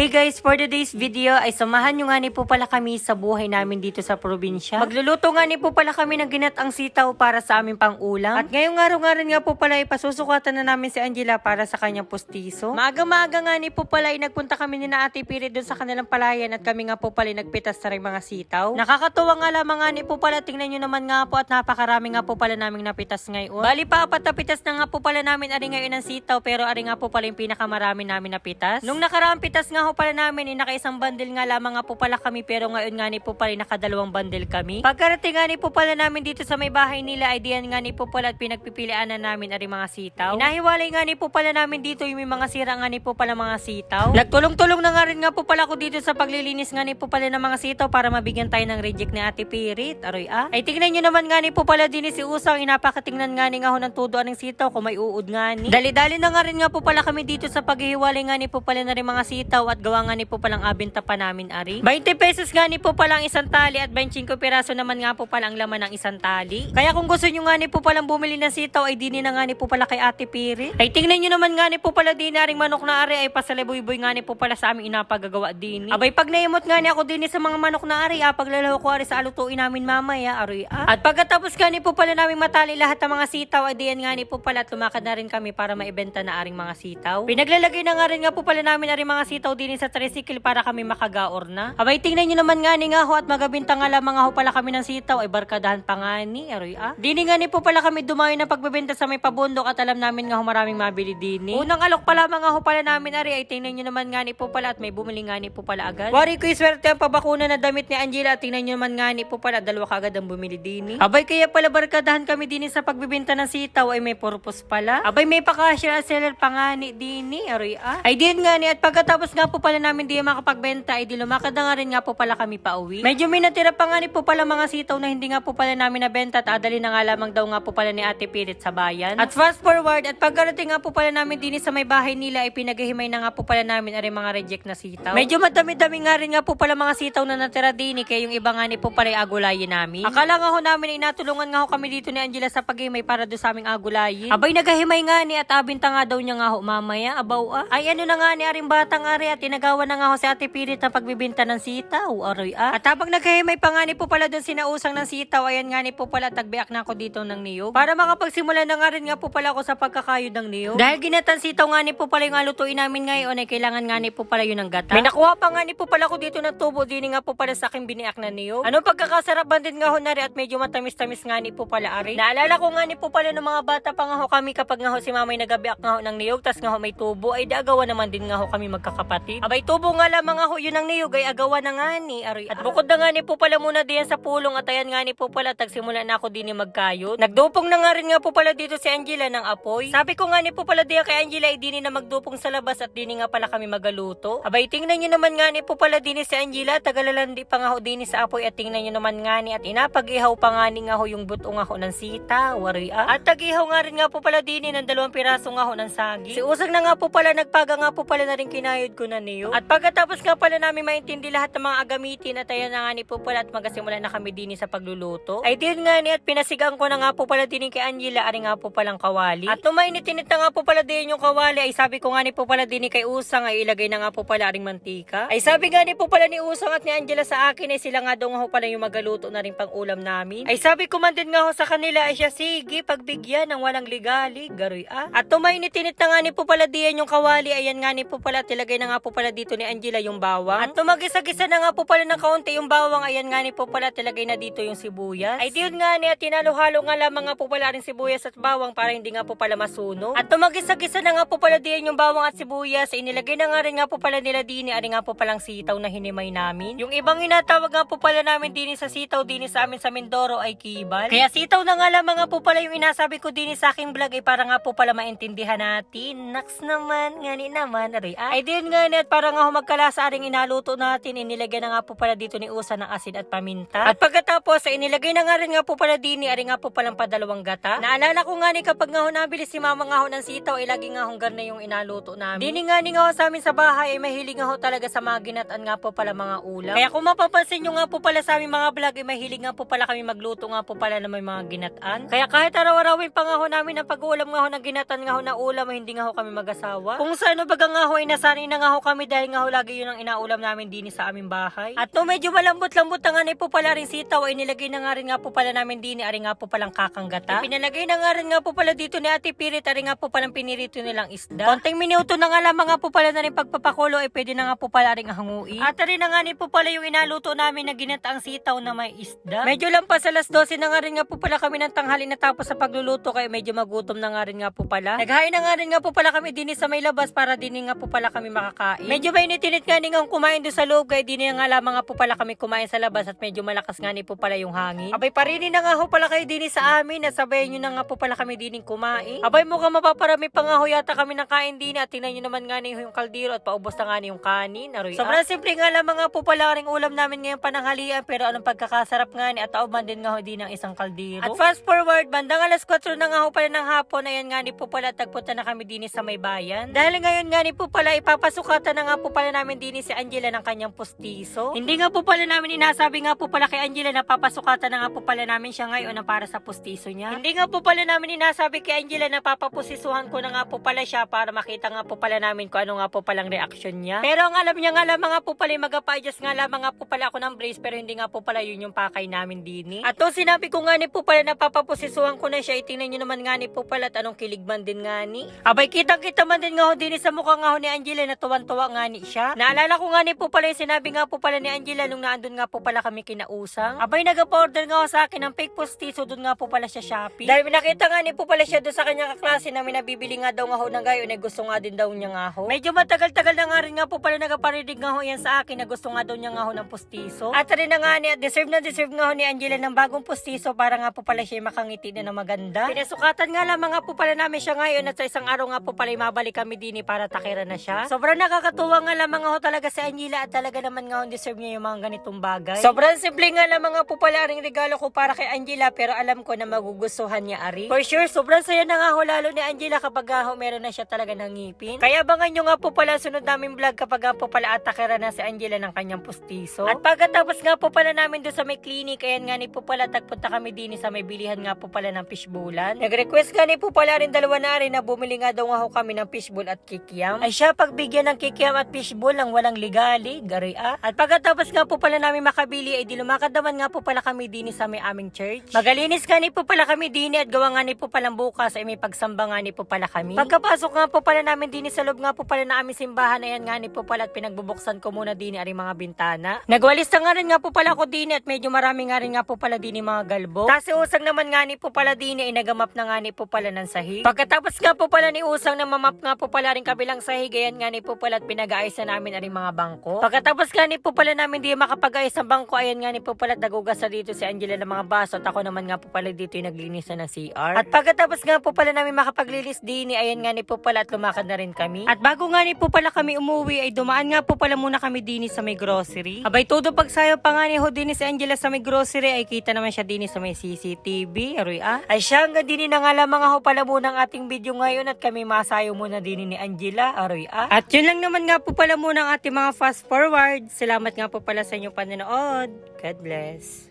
Hey guys, for today's video ay samahan nyo nga ni po pala kami sa buhay namin dito sa probinsya. Magluluto nga ni po pala kami ng ginatang sitaw para sa aming pang-ulam. At ngayong araw nga rin nga po pala ay pasusukatan na namin si Angela para sa kanyang pustiso. Maaga-maaga nga ni po pala ay nagpunta kami ni na Ate Piri doon sa kanilang palayan at kami nga po pala nagpitas sa rin mga sitaw. Nakakatuwa nga lamang nga ni po pala, tingnan nyo naman nga po at napakarami nga po pala naming napitas ngayon. Bali pa apat na pitas na nga po pala namin ari ngayon ng sitaw pero ari nga po pala yung pinakamarami namin napitas. Nung nakaraang pitas nga ho pala namin, eh, nakaisang bundle nga lamang nga po pala kami pero ngayon nga ni po pala eh, nakadalawang bundle kami. Pagkarating nga ni po pala namin dito sa may bahay nila ay diyan nga ni po pala at pinagpipilian na namin ari mga sitaw. Inahiwalay nga ni po pala namin dito yung may mga sira nga ni po pala mga sitaw. Nagtulong-tulong na nga rin nga po pala ako dito sa paglilinis nga ni po pala ng mga sitaw para mabigyan tayo ng reject ni Ate Pirit. Aroy ah. Ay tignan nyo naman nga ni po pala din si Usang inapakatingnan nga ni nga ho ng tudo ng sitaw kung may uod nga ni. Dali-dali na nga rin nga po pala kami dito sa paghihiwalay nga ni po pala na rin mga sitaw at gawa nga ni po palang abenta pa namin ari. 20 pesos nga ni po pala ang isang tali at 25 piraso naman nga po pala ang laman ng isang tali. Kaya kung gusto nyo nga ni po palang bumili ng sitaw ay dinin na nga ni po pala kay Ate Piri. Ay tingnan nyo naman nga ni po pala din na ring manok na ari ay pasaliboy-boy nga ni po pala sa aming inapagagawa din. Abay pag naimot nga ni ako din sa mga manok na ari ah, paglalaho ko ari sa alutuin namin mamaya aroy ah. At pagkatapos nga ni po pala namin matali lahat ng mga sitaw ay diyan nga ni po pala at na rin kami para maibenta na aring mga sitaw. Pinaglalagay na nga rin nga po pala namin aring mga sitaw din sa tricycle para kami makagaor na. Abay tingnan nyo naman nga ni nga ho at magabinta nga lamang ho pala kami ng sitaw ay barkadahan pa nga ni aroy ah. Dini nga ni po pala kami dumayo na pagbebenta sa may pabundok at alam namin nga ho maraming mabili dini. Unang alok pa lamang nga ho pala namin ari ay tingnan nyo naman nga ni po pala at may bumili nga ni po pala agad. Wari ko swerte ang pabakuna na damit ni Angela at tingnan nyo naman nga ni po pala dalawa kagad ang bumili dini. Abay kaya pala barkadahan kami dini sa pagbebenta ng sitaw ay may purpose pala. Abay may pakasya seller pa nga ni dini aroy ah. Ay din nga ni at pagkatapos nga po pala namin di makapagbenta ay di lumakad na nga rin nga po pala kami pa uwi. Medyo may natira pa nga ni po pala mga sitaw na hindi nga po pala namin nabenta at adali na nga lamang daw nga po pala ni Ate Pirit sa bayan. At fast forward at pagkarating nga po pala namin din sa may bahay nila ay pinaghihimay na nga po pala namin ari mga reject na sitaw. Medyo madami-dami nga rin nga po pala mga sitaw na natira din eh, kaya yung iba nga ni po pala ay agulayin namin. Akala nga ho namin ay natulungan nga ho kami dito ni Angela sa paghimay para do sa aming agulayin. Abay nagahimay nga ni at abinta nga daw niya nga ho mamaya abaw ah. Ay ano na nga ni aring batang ari at tinagawa na nga ho si Ate Pirit na pagbibinta ng sitaw. Aroy ah. At habang nagahimay pa nga ni po pala doon sinausang ng sitaw ayan nga ni po pala tagbiak na ako dito ng niyog. Para makapagsimula na nga rin nga po pala ako sa pagkakayod ng niyog. Dahil ginatan sitaw nga ni po pala yung alutuin namin ngayon ay kailangan nga ni po pala yun ng gata. May nakuha pa nga ni po pala ako dito ng tubo din nga po pala sa aking biniak na niyog. Ano pagkakasarapan din nga ho na rin at medyo matamis-tamis nga ni po pala ari. Naalala ko nga ni po pala ng mga bata pa nga ho kami kapag nga ho si mamay nagabiak nga ho ng niyog tas nga ho may tubo ay daagawa naman din nga ho kami magkakapatid. Abay tubo nga lamang nga ho yun ng niyog ay agawa na nga ni ari. At bukod na nga ni po pala muna diyan sa pulong at ayan nga ni po pala tagsimula na ako din ni magkayod. Nagdupong na nga rin nga po pala dito si Angela ng apoy. Sabi ko nga ni po pala diyan kay Angela ay dini na magdupong sa labas at dini nga pala kami magaluto. Abay tingnan nyo naman nga ni po pala dini si Angela tagalalandi pa nga ho dini sa apoy at tingnan nyo naman nga ni at inapag-ihaw pa nga ni nga ho yung buto nga ho ng sita, wari ah. At tag-ihaw nga rin nga po pala dini ng dalawang piraso nga ho ng sagi. Si Usag na nga po pala nagpaga nga po pala na rin kinayod ko na niyo. At pagkatapos nga pala namin maintindi lahat ng mga agamitin at ayan na nga ni po at magasimula na kami dini sa pagluluto. Ay din nga ni at pinasigang ko na nga po pala dini kay Angela ari nga po palang kawali. At nung mainitinit na nga po pala din yung kawali ay sabi ko nga ni po pala dini kay Usang ay ilagay na nga po pala aring mantika. Ay sabi nga ni po pala ni Usang at ni Angela sa akin ay sila nga daw nga pala yung magaluto na rin pang ulam namin. Ay sabi ko man din nga ho sa kanila ay siya sige pagbigyan ng walang ligali garoy ah. At tumainitinit na nga ni po diyan yung kawali ayan nga ni po pala tilagay na nga po pala dito ni Angela yung bawang. At tumagisa-gisa na nga po pala ng kaunti yung bawang ayan nga ni po pala tilagay na dito yung sibuyas. Ay diyon nga ni at tinalo-halo nga lamang nga po pala rin sibuyas at bawang para hindi nga po pala masunog. At tumagisa-gisa na nga po pala diyan yung bawang at sibuyas ay nilagay na nga rin nga po pala nila dini ari nga po palang sitaw na hinimay namin. Yung ibang inatawag nga po pala namin dini sa sitaw dini sa amin sa Mindoro ay kibal. Kaya sitaw na nga lamang nga po pala yung inasabi ko dini sa aking vlog ay para nga po pala maintindihan natin. Naks naman, ngani naman, ari. Ay din nga ni at para nga ho magkalasa aring inaluto natin inilagay na nga po pala dito ni Usa ng asin at paminta. At pagkatapos ay inilagay na nga rin nga po pala dini ari nga po palang padalawang gata. Naalala ko nga ni kapag nga nabili si mama nga ho ng sitaw ay lagi nga hong garna yung inaluto namin. Dini nga ni nga sa amin sa bahay ay mahilig nga ho talaga sa mga ginataan nga po pala mga ulam. Kaya kung mapapansin nyo nga po pala sa aming mga vlog ay mahilig nga po pala kami magluto nga po pala na may mga ginataan. Kaya kahit araw-arawin pa nga ho namin ang pag-uulam nga ho ng ginataan nga ho na ulam ay hindi nga ho kami mag-asawa. Kung sa ano baga nga ho ay nasanay na nga ho kami dahil nga ho lagi yun ang inaulam namin din sa aming bahay. At no medyo malambot-lambot na nga ni po pala rin sitaw ay nilagay na nga rin nga po pala namin din ari nga po palang kakanggata. Pinalagay na nga rin nga po pala dito ni Ate Pirit ari nga po palang pinirito nilang isda. Konting minuto na nga lamang nga po pala na rin pagpapakulo ay pwede na nga po pala rin hanguin. At rin na nga ni po pala yung inaluto namin na ginataang sitaw na may isda. Medyo lang pa sa alas 12 na nga rin nga po pala kami ng tanghali natapos sa pagluluto kaya medyo magutom na nga rin nga po pala. Naghain na nga rin nga po pala kami din sa may labas para din nga po pala kami makakain. Medyo mainit-init nga rin nga kumain doon sa loob kaya din nga lamang nga po pala kami kumain sa labas at medyo malakas nga ni po pala yung hangin. Abay parinin na nga ho pala kayo din sa amin at sabayan nyo na nga po pala kami din kumain. Abay mukhang mapaparami pa nga ho yata kami ng kain din at tingnan nyo naman nga ni yung kaldero at paubos na nga ni yung kanin. Aroy, Sobrang simple nga lamang nga po pala ring ulam namin ngayong pananghalian pero anong pagkakasarap nga ni at tauban din nga ho din ng isang kaldero. At fast forward, bandang alas 4 na nga ho pala ng hapon, ayan nga ni po pala tagpunta na kami din sa may bayan. Dahil ngayon nga ni po pala ipapasukatan na nga po pala namin din si Angela ng kanyang pustiso. Hindi nga po pala namin inasabi nga po pala kay Angela na papasukatan na nga po pala namin siya ngayon na para sa pustiso niya. Hindi nga po pala namin inasabi kay Angela na papapusisuhan ko na nga po pala siya para makita nga po pala namin kung ano nga po palang reaction niya. Pero ang alam niya nga lamang nga po pala mag-adjust nga lamang nga po pala ako ng brace pero hindi nga po pala yun yung pakay namin din. At to sinabi ko nga ni po pala na papapusisuhan ko na siya, itingnan nyo naman nga ni po pala at anong kiligman din nga ni. Abay kitang kita man din nga ho din sa mukha nga ho ni Angela na tuwan-tuwa nga ni siya. Naalala ko nga ni po pala yung sinabi nga po pala ni Angela nung naandun nga po pala kami kinausang. Abay nag-order nga sa akin ng fake postiso doon nga po pala siya Shopee. Dahil nakita nga ni po pala siya doon sa kanyang kaklase na may nabibili nga daw nga ho ng gayon ay gusto nga din daw niya nga ho. Medyo matagal-tagal na nga rin nga po pala nagaparinig nga ho yan sa akin na gusto nga daw niya nga ho ng postiso. At rin na nga ni, deserve na deserve nga ho ni Angela ng bagong postiso para nga po pala siya makangiti na na maganda. Pinasukatan nga lamang nga po pala namin siya ngayon at sa isang araw nga po pala mabalik kami din para takira na siya. Sobrang nakakatuwa nga lamang nga ho talaga si Angela at talaga naman nga ho deserve niya yung mga ganitong bagay. Sobrang simple nga lamang nga po pala ring regalo ko para kay Angela pero alam ko na magugustuhan niya ari. For sure, sobrang saya na nga ho lalo ni Angela kapag ho meron na siya talaga ng ngipin. Kaya abangan nyo nga po pala sunod namin vlog kapag po pala atakira na si Angela ng kanyang pustiso. At pagkatapos nga po pala namin doon sa may clinic, ayan nga ni po pala tagpunta kami din sa may bilihan nga po pala ng fishbowlan. Nag-request nga ni po pala rin dalawa na rin na bumili nga daw nga ho kami ng fishbowl at kikiam. Ay siya pagbigyan ng kikiam at fishbowl ang walang ligali, gari ah. At pagkatapos nga po pala namin makabili, ay di lumakad naman nga po pala kami din sa may aming church. Magalinis nga ni po pala kami din at gawa nga ni po palang bukas ay may pagsamba nga ni po pala kami. Pagkapasok nga po pala namin din sa loob nga po pala na aming simbahan, ayan nga ni po pala at pinagbubuksan ko muna din ang mga bintana. Nagwalis na nga rin nga po pala ko din at medyo marami nga rin nga po pala din mga galbo. Kasi usang naman nga ni po pala din ay nagamap na nga ni po pala ng sahig. Pagkatapos nga po pala ni usang na mamap nga po pala rin kabilang sahig, ayan nga ni po pala at pinag-aayos na namin ang mga bangko. Pagkatapos nga ni po pala namin di makapag-ayos ng bangko, ayan nga ni po pala at nagugas na dito si Angela ng mga baso at ako naman nga po pala dito yung naglinis na ng CR. At pagkatapos nga po pala namin makapaglilis din, ayan nga ni po pala at lumakad na rin kami. At bago nga ni po pala kami umuwi, ay dumaan nga po pala muna kami din sa may grocery. Abay todo pagsayo pa nga ni ho din si Angela sa may grocery, ay kita naman siya din sa may CCTV. Aroy ah. Ay siya nga din na nga lamang ho pala muna ang ating video ngayon at kami masayo muna din ni Angela. Aroy ah. At yun lang naman nga po pala muna ang ating mga fast forward. Salamat nga po pala sa inyong panonood. God bless.